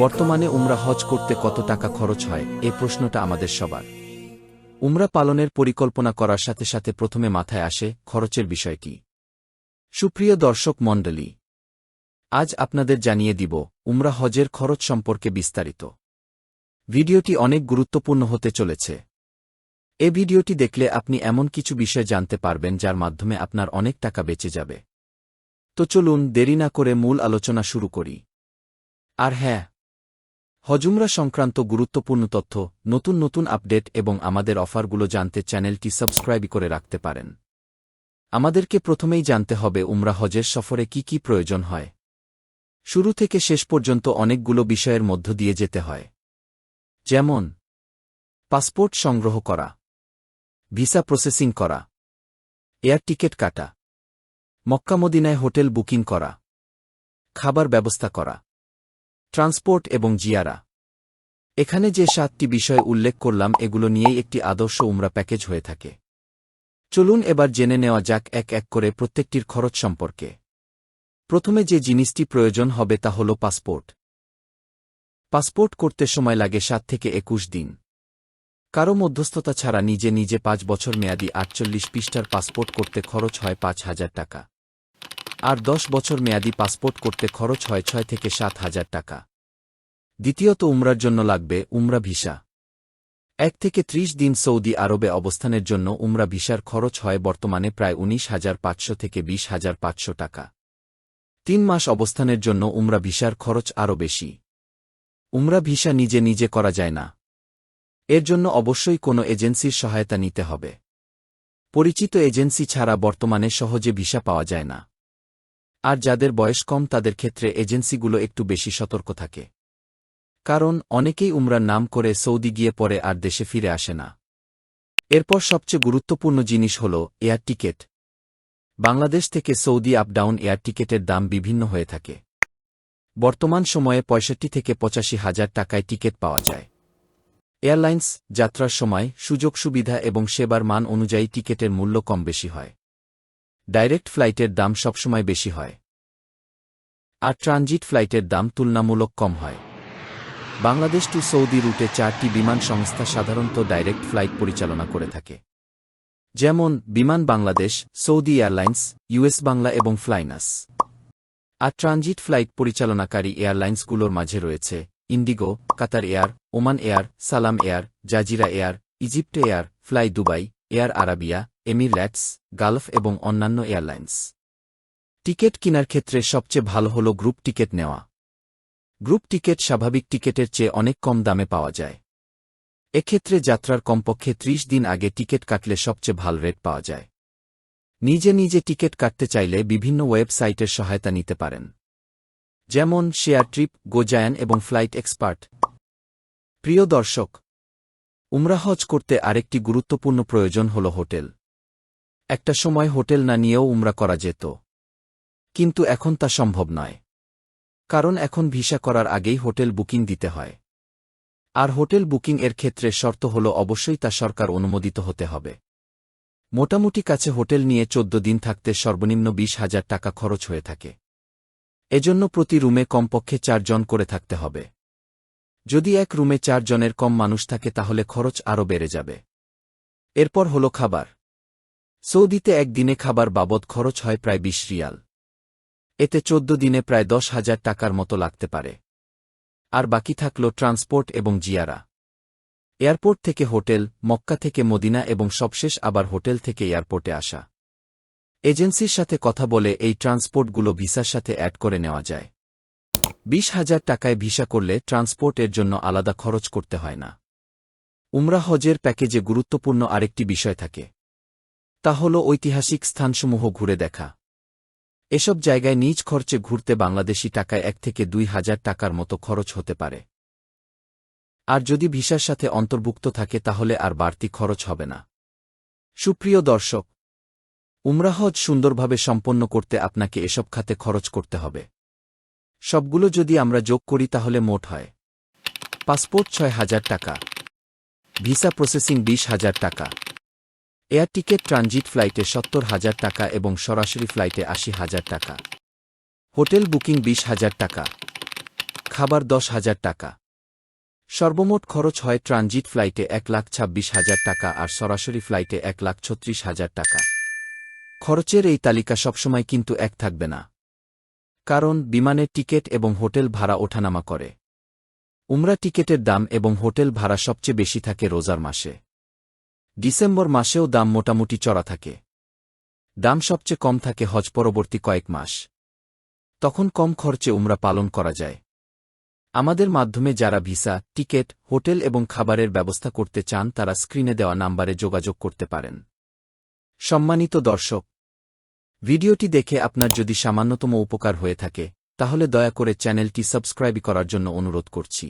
বর্তমানে উমরা হজ করতে কত টাকা খরচ হয়, এ প্রশ্নটা আমাদের সবার। উমরা পালনের পরিকল্পনা করার সাথে সাথে প্রথমে মাথায় আসে, খরচের বিষয়টি সুপ্রিয় দর্শক মণ্ডলী, আজ আপনাদের জানিয়ে দিব, উমরা হজের খরচ সম্পর্কে বিস্তারিত। ভিডিওটি অনেক গুরুত্বপূর্ণ হতে চলেছে। এ ভিডিওটি দেখলে আপনি এমন কিছু বিষয় জানতে পারবেন যার মাধ্যমে আপনার অনেক টাকা বেঁচে যাবে। তো চলুন দেরি না করে মূল আলোচনা শুরু করি। আর হ্যাঁ হজুমরা সংক্রান্ত গুরুত্বপূর্ণ তথ্য, নতুন নতুন আপডেট এবং আমাদের অফারগুলো জানতে চ্যানেলটি সাবস্ক্রাইব করে রাখতে পারেন। আমাদেরকে প্রথমেই জানতে হবে উমরা হজের সফরে কি কি প্রয়োজন হয়। শুরু থেকে শেষ পর্যন্ত অনেকগুলো বিষয়ের মধ্য দিয়ে যেতে হয়। যেমন, পাসপোর্ট সংগ্রহ করা, ভিসা প্রসেসিং করা, এয়ার টিকেট কাটা, মক্কামদিনায় হোটেল বুকিং করা, খাবার ব্যবস্থা করা। ট্রান্সপোর্ট এবং জিয়ারা। এখানে যে সাতটি বিষয় উল্লেখ করলাম, এগুলো নিয়েই একটি আদর্শ উমরা প্যাকেজ হয়ে থাকে। চলুন এবার জেনে নেওয়া যাক এক এক করে প্রত্যেকটির খরচ সম্পর্কে। প্রথমে যে জিনিসটি প্রয়োজন হবে তা হল পাসপোর্ট। পাসপোর্ট করতে সময় লাগে সাত থেকে একুশ দিন। কারও মধ্যস্থতা ছাড়া নিজে নিজে পাঁচ বছর মেয়াদি আটচল্লিশ পৃষ্ঠার পাসপোর্ট করতে খরচ হয় পাঁচ হাজার টাকা। আর দশ বছর মেয়াদি পাসপোর্ট করতে খরচ হয় ছয় থেকে সাত হাজার টাকা। দ্বিতীয়ত উমরার জন্য লাগবে উমরা ভিসা। এক থেকে ত্রিশ দিন সৌদি আরবে অবস্থানের জন্য উমরা ভিসার খরচ হয় বর্তমানে প্রায় উনিশ হাজার পাঁচশো থেকে বিশ হাজার পাঁচশো টাকা। তিন মাস অবস্থানের জন্য উমরা ভিসার খরচ আরও বেশি। উমরা ভিসা নিজে নিজে করা যায় না। এর জন্য অবশ্যই কোনো এজেন্সির সহায়তা নিতে হবে। পরিচিত এজেন্সি ছাড়া বর্তমানে সহজে ভিসা পাওয়া যায় না। আর যাদের বয়স কম তাদের ক্ষেত্রে এজেন্সিগুলো একটু বেশি সতর্ক থাকে। কারণ, অনেকেই উমরার নাম করে সৌদি গিয়ে পরে আর দেশে ফিরে আসে না। এরপর সবচেয়ে গুরুত্বপূর্ণ জিনিস হল এয়ার টিকেট। বাংলাদেশ থেকে সৌদি আপ ডাউন এয়ার টিকেটের দাম বিভিন্ন হয়ে থাকে। বর্তমান সময়ে পঁয়ষট্টি থেকে পঁচাশি হাজার টাকায় টিকিট পাওয়া যায়। এয়ারলাইন্স যাত্রার সময় সুযোগ সুবিধা এবং সেবার মান অনুযায়ী টিকেটের মূল্য কম বেশি হয়। ডাইরেক্ট ফ্লাইটের দাম সবসময় বেশি হয়। আর ট্রানজিট ফ্লাইটের দাম তুলনামূলক কম হয়। বাংলাদেশ টু সৌদি রুটে চারটি বিমান সংস্থা সাধারণত ডাইরেক্ট ফ্লাইট পরিচালনা করে থাকে। যেমন, Biman Bangladesh, Saudi Airlines US Bangla এবং ফ্লাইনাস। আর ট্রানজিট ফ্লাইট পরিচালনাকারী এয়ারলাইন্সগুলোর মাঝে রয়েছে IndiGo, Qatar Air, Oman Air, Salam Air, Jazeera Air, Egypt Air, Fly Dubai, Air Arabia, Emirates, Gulf এবং অন্যান্য এয়ারলাইন্স। টিকেট কেনার ক্ষেত্রে সবচেয়ে ভালো হল গ্রুপ টিকেট নেওয়া। গ্রুপ টিকেট স্বাভাবিক টিকেটের চেয়ে অনেক কম দামে পাওয়া যায়। এক্ষেত্রে যাত্রার কমপক্ষে ত্রিশ দিন আগে টিকেট কাটলে সবচেয়ে ভালো রেট পাওয়া যায়। নিজে নিজে টিকেট কাটতে চাইলে বিভিন্ন ওয়েবসাইটের সহায়তা নিতে পারেন। যেমন শেয়ার ট্রিপ গোজায়ান এবং ফ্লাইট এক্সপার্ট। প্রিয় দর্শক উমরাহজ করতে আরেকটি গুরুত্বপূর্ণ প্রয়োজন হল হোটেল। একটা সময় হোটেল না নিয়েও উমরা করা যেত। কিন্তু এখন তা সম্ভব নয়। কারণ এখন ভিসা করার আগেই হোটেল বুকিং দিতে হয়। আর হোটেল বুকিং এর ক্ষেত্রে শর্ত হল অবশ্যই তা সরকার অনুমোদিত হতে হবে। মোটামুটি কাছে হোটেল নিয়ে চোদ্দ দিন থাকতে সর্বনিম্ন বিশ হাজার টাকা খরচ হয়ে থাকে। এজন্য প্রতি রুমে কমপক্ষে চারজন করে থাকতে হবে। যদি এক রুমে চারজনের কম মানুষ থাকে তাহলে খরচ আরও বেড়ে যাবে। এরপর হল খাবার। সৌদিতে একদিনে খাবার বাবদ খরচ হয় প্রায় বিশ রিয়াল। এতে চোদ্দ দিনে প্রায় দশ হাজার টাকার মতো লাগতে পারে। আর বাকি থাকল ট্রান্সপোর্ট এবং জিয়ারা। এয়ারপোর্ট থেকে হোটেল, মক্কা থেকে মদিনা এবং সবশেষ আবার হোটেল থেকে এয়ারপোর্টে আসা। এজেন্সির সাথে কথা বলে এই ট্রান্সপোর্টগুলো ভিসার সাথে অ্যাড করে নেওয়া যায়। বিশ হাজার টাকায় ভিসা করলে ট্রান্সপোর্টের জন্য আলাদা খরচ করতে হয় না। উমরা হজের প্যাকেজে গুরুত্বপূর্ণ আরেকটি বিষয় থাকে। তা হল ঐতিহাসিক স্থানসমূহ ঘুরে দেখা। এসব জায়গায় নিজ খরচে ঘুরতে বাংলাদেশি টাকায় এক থেকে দুই হাজার টাকার মতো খরচ হতে পারে। আর যদি ভিসার সাথে অন্তর্ভুক্ত থাকে তাহলে আর বাড়তি খরচ হবে না। সুপ্রিয় দর্শক উমরাহজ সুন্দরভাবে সম্পন্ন করতে আপনাকে এসব খাতে খরচ করতে হবে। সবগুলো যদি আমরা যোগ করি তাহলে মোট হয় পাসপোর্ট ছয় হাজার টাকা, ভিসা প্রসেসিং বিশ হাজার টাকা। এয়ার টিকেট ট্রানজিট ফ্লাইটে সত্তর হাজার টাকা এবং সরাসরি ফ্লাইটে আশি হাজার টাকা। হোটেল বুকিং বিশ হাজার টাকা। খাবার দশ হাজার টাকা। সর্বমোট খরচ হয় ট্রানজিট ফ্লাইটে এক লাখ ছাব্বিশ হাজার টাকা আর সরাসরি ফ্লাইটে এক লাখ ছত্রিশ হাজার টাকা। খরচের এই তালিকা সবসময় কিন্তু এক থাকবে না। কারণ বিমানের টিকিট এবং হোটেল ভাড়া ওঠানামা করে। উমরা টিকেটের দাম এবং হোটেল ভাড়া সবচেয়ে বেশি থাকে রোজার মাসে। ডিসেম্বর মাসেও দাম মোটামুটি চড়া থাকে। দাম সবচেয়ে কম থাকে হজ পরবর্তী কয়েক মাস। তখন কম খরচে উমরা পালন করা যায়। আমাদের মাধ্যমে যারা ভিসা, টিকেট, হোটেল এবং খাবারের ব্যবস্থা করতে চান তারা স্ক্রিনে দেওয়া নাম্বারে যোগাযোগ করতে পারেন। সম্মানিত দর্শক, ভিডিওটি দেখে আপনার যদি সামান্যতম উপকার হয়ে থাকে, তাহলে দয়া করে চ্যানেলটি সাবস্ক্রাইব করার জন্য অনুরোধ করছি।